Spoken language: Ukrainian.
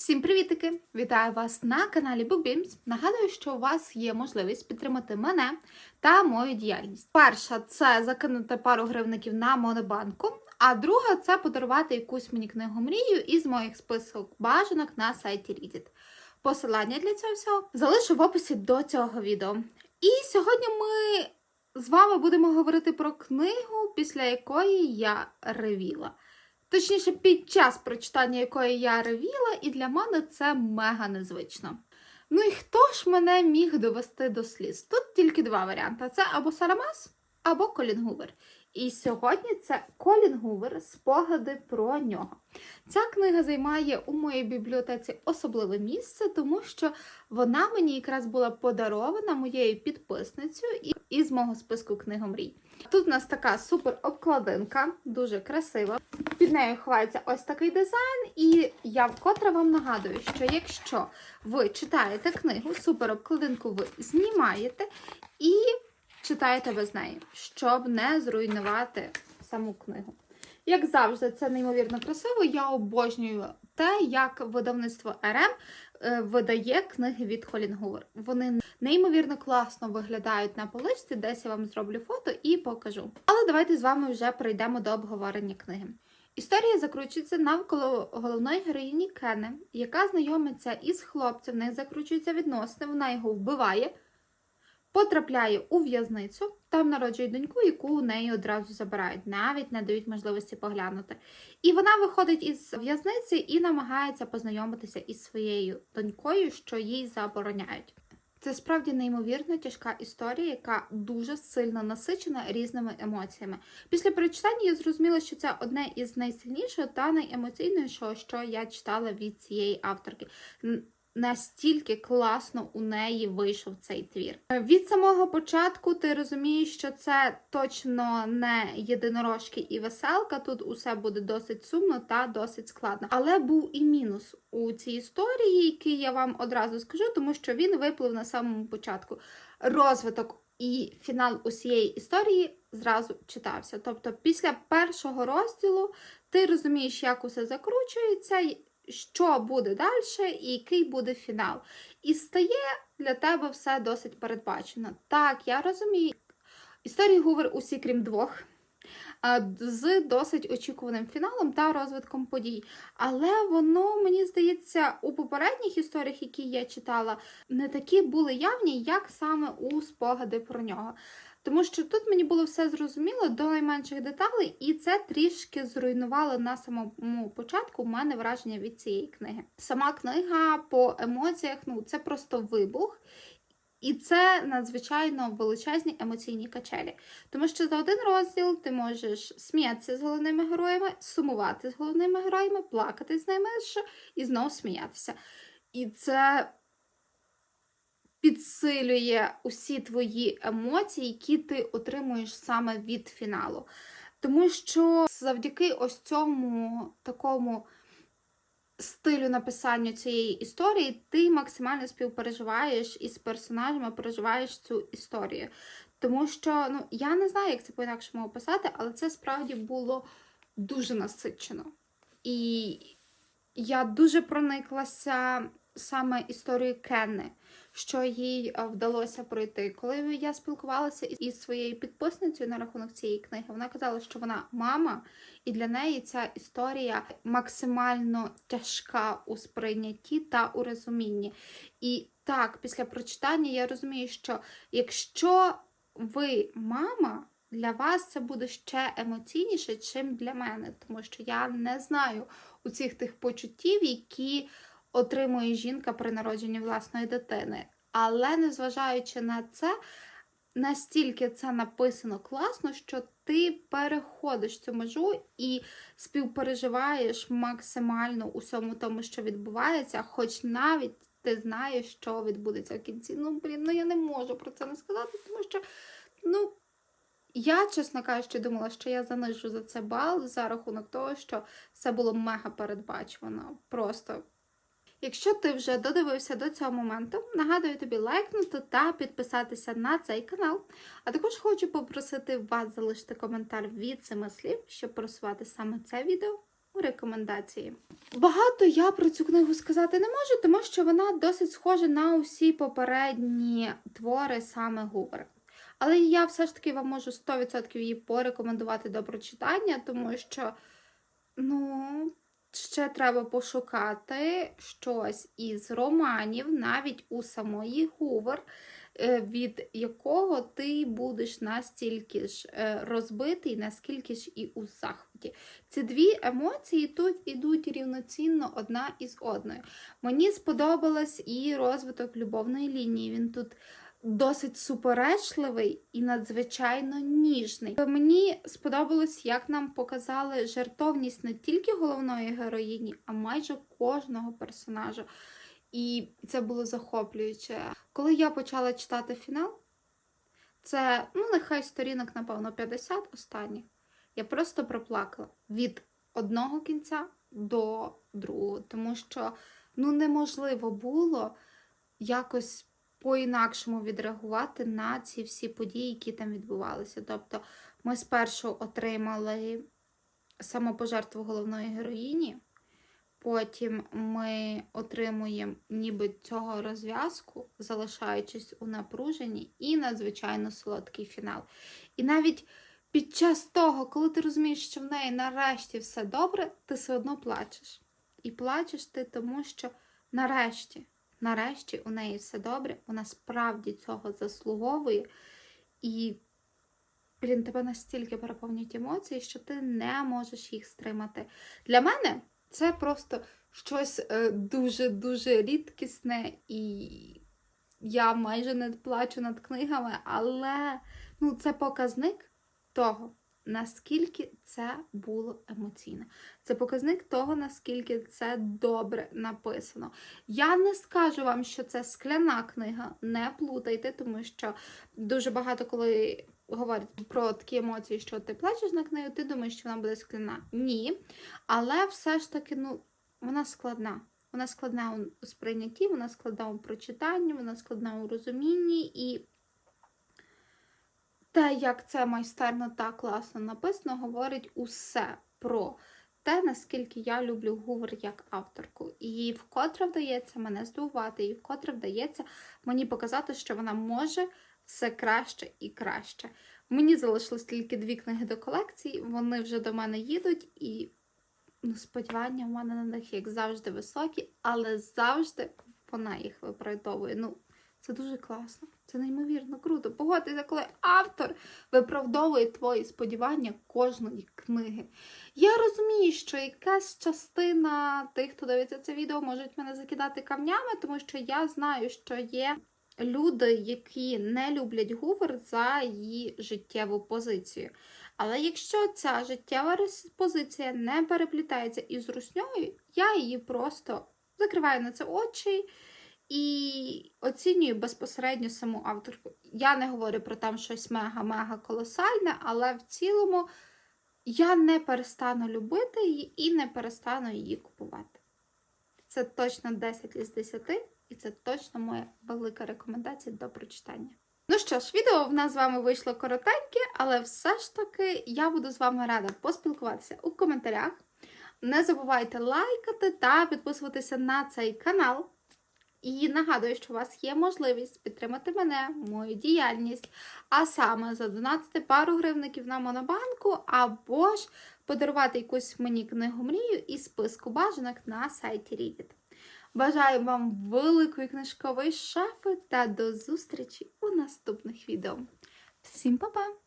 Всім привітики! Вітаю вас на каналі BookBeams. Нагадую, що у вас є можливість підтримати мене та мою діяльність. Перша це закинути пару гривників на монобанку, а друга це подарувати якусь мені книгу мрію із моїх список бажанок на сайті Reddit. Посилання для цього всього залишу в описі до цього відео. І сьогодні ми з вами будемо говорити про книгу, після якої я ревіла. Точніше, під час прочитання якої я ревіла, і для мене це мега незвично. Ну і хто ж мене міг довести до сліз? Тут тільки два варіанти: це або Сарамас, або Колін Гувер. І сьогодні це Колін Гувер, спогади про нього. Ця книга займає у моїй бібліотеці особливе місце, тому що вона мені якраз була подарована моєю підписницею із мого списку книгомрій. Тут у нас така супер обкладинка, дуже красива. Під нею ховається ось такий дизайн, і я вкотре вам нагадую, що якщо ви читаєте книгу, супер обкладинку ви знімаєте і читаєте без неї, щоб не зруйнувати саму книгу. Як завжди, це неймовірно красиво. Я обожнюю те, як видавництво РМ е, видає книги від Холін Гувер. Вони неймовірно класно виглядають на поличці, десь я вам зроблю фото і покажу. Але давайте з вами вже перейдемо до обговорення книги. Історія закручується навколо головної героїні Кени, яка знайомиться із хлопцем, в них закручуються відносини, вона його вбиває, потрапляє у в'язницю, там народжує доньку, яку у неї одразу забирають, навіть не дають можливості поглянути. І вона виходить із в'язниці і намагається познайомитися із своєю донькою, що їй забороняють. Це справді неймовірно тяжка історія, яка дуже сильно насичена різними емоціями. Після прочитання я зрозуміла, що це одне із найсильнішого та найемоційнішого, що я читала від цієї авторки. Настільки класно у неї вийшов цей твір. Від самого початку ти розумієш, що це точно не єдинорожки і веселка. Тут усе буде досить сумно та досить складно. Але був і мінус у цій історії, який я вам одразу скажу, тому що він виплив на самому початку. Розвиток і фінал усієї історії зразу читався. Тобто, після першого розділу ти розумієш, як усе закручується, що буде далі і який буде фінал. І стає для тебе все досить передбачено. Так, я розумію. Історії Гувер усі, крім двох. З досить очікуваним фіналом та розвитком подій. Але воно, мені здається, у попередніх історіях, які я читала, не такі були явні, як саме у спогади про нього. Тому що тут мені було все зрозуміло до найменших деталей, і це трішки зруйнувало на самому початку в мене враження від цієї книги. Сама книга по емоціях, ну це просто вибух. І це надзвичайно величезні емоційні качелі. Тому що за один розділ ти можеш сміятися з головними героями, сумувати з головними героями, плакати з ними і знову сміятися. І це підсилює усі твої емоції, які ти отримуєш саме від фіналу. Тому що завдяки ось цьому такому стилю написання цієї історії, ти максимально співпереживаєш із персонажами, переживаєш цю історію. Тому що ну, я не знаю, як це по-інакшому описати, але це справді було дуже насичено. І я дуже прониклася саме історією Кенни, що їй е, вдалося пройти. Коли я спілкувалася із своєю підписницею на рахунок цієї книги, вона казала, що вона мама, і для неї ця історія максимально тяжка у сприйнятті та у розумінні. І так, після прочитання я розумію, що якщо ви мама, для вас це буде ще емоційніше, чим для мене, тому що я не знаю у цих тих почуттів, які отримує жінка при народженні власної дитини. Але незважаючи на це, настільки це написано класно, що ти переходиш цю межу і співпереживаєш максимально усьому тому, що відбувається, хоч навіть ти знаєш, що відбудеться в кінці. Ну, блін, ну я не можу про це не сказати, тому що, ну. Я, чесно кажучи, думала, що я занижу за це бал за рахунок того, що все було мега передбачувано. Просто Якщо ти вже додивився до цього моменту, нагадую тобі лайкнути та підписатися на цей канал. А також хочу попросити вас залишити коментар від семи слів, щоб просувати саме це відео у рекомендації. Багато я про цю книгу сказати не можу, тому що вона досить схожа на усі попередні твори саме Гувера. Але я все ж таки вам можу 100% її порекомендувати до прочитання, тому що, ну, ще треба пошукати щось із романів, навіть у самої Гувер, е, від якого ти будеш настільки ж е, розбитий, наскільки ж і у захваті. Ці дві емоції тут ідуть рівноцінно одна із одною. Мені сподобалось і розвиток любовної лінії. Він тут досить суперечливий і надзвичайно ніжний. Мені сподобалось, як нам показали жертовність не тільки головної героїні, а майже кожного персонажа. І це було захоплююче. Коли я почала читати фінал, це, ну, нехай сторінок, напевно, 50 останніх. Я просто проплакала від одного кінця до другого, тому що ну, неможливо було якось по-інакшому відреагувати на ці всі події, які там відбувалися. Тобто, ми спершу отримали самопожертву головної героїні, потім ми отримуємо ніби цього розв'язку, залишаючись у напруженні, і надзвичайно солодкий фінал. І навіть під час того, коли ти розумієш, що в неї нарешті все добре, ти все одно плачеш. І плачеш ти, тому що нарешті, нарешті у неї все добре, вона справді цього заслуговує. І, блін, тебе настільки переповнюють емоції, що ти не можеш їх стримати. Для мене це просто щось дуже-дуже рідкісне, і я майже не плачу над книгами, але ну, це показник того, наскільки це було емоційно. Це показник того, наскільки це добре написано. Я не скажу вам, що це скляна книга, не плутайте, тому що дуже багато коли говорять про такі емоції, що ти плачеш на книгу, ти думаєш, що вона буде скляна. Ні. Але все ж таки, ну, вона складна. Вона складна у сприйнятті, вона складна у прочитанні, вона складна у розумінні і те, як це майстерно та класно написано, говорить усе про те, наскільки я люблю Гувер як авторку. І вкотре вдається мене здивувати, і вкотре вдається мені показати, що вона може все краще і краще. Мені залишилось тільки дві книги до колекції, вони вже до мене їдуть, і ну, сподівання в мене на них, як завжди, високі, але завжди вона їх виправдовує. Ну, це дуже класно. Це неймовірно круто. Погодьтеся, коли автор виправдовує твої сподівання кожної книги. Я розумію, що якась частина тих, хто дивиться це відео, можуть мене закидати камнями, тому що я знаю, що є люди, які не люблять Гувер за її життєву позицію. Але якщо ця життєва позиція не переплітається із русньою, я її просто закриваю на це очі. І оцінюю безпосередньо саму авторку. Я не говорю про там щось мега-мега колосальне, але в цілому я не перестану любити її і не перестану її купувати. Це точно 10 із 10, і це точно моя велика рекомендація до прочитання. Ну що ж, відео в нас з вами вийшло коротеньке, але все ж таки я буду з вами рада поспілкуватися у коментарях. Не забувайте лайкати та підписуватися на цей канал. І нагадую, що у вас є можливість підтримати мене, мою діяльність, а саме задонатити пару гривників на монобанку, або ж подарувати якусь мені книгу мрію із списку бажанок на сайті Reddit. Бажаю вам великої книжкової шафи та до зустрічі у наступних відео. Всім па-па!